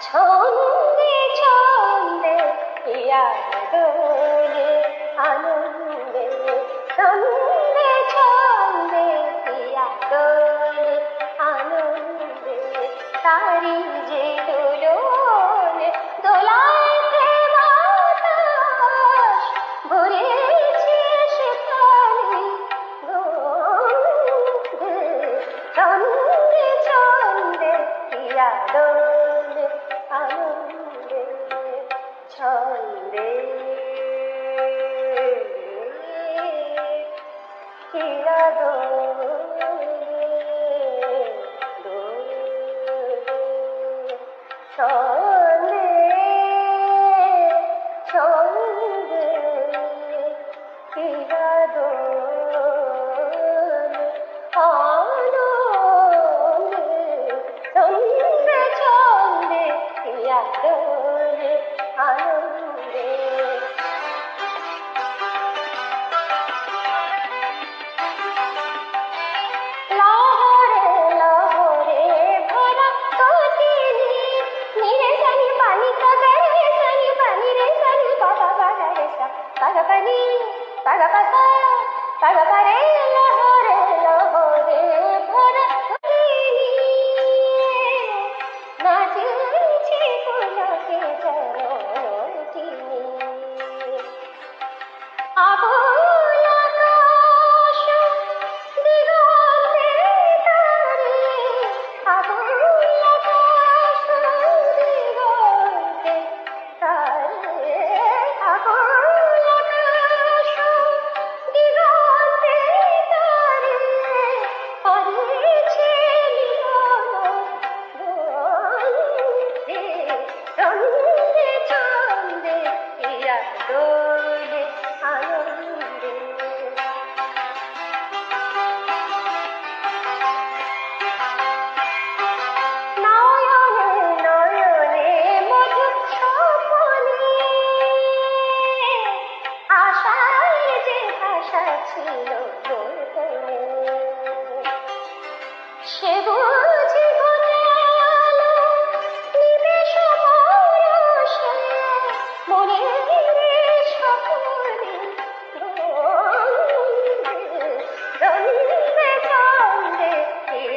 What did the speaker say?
천대 천대 이야기를 아는데 난 তারি যে দোলন দোলাইছে বাতাস ভরেছে শীতলি চন্দে চন্দে প্রিয়া দোল, আনন্দে ছন্দে। প্রিয়া দোল। চলে চলে কিরা పగపని పగపస పగపరే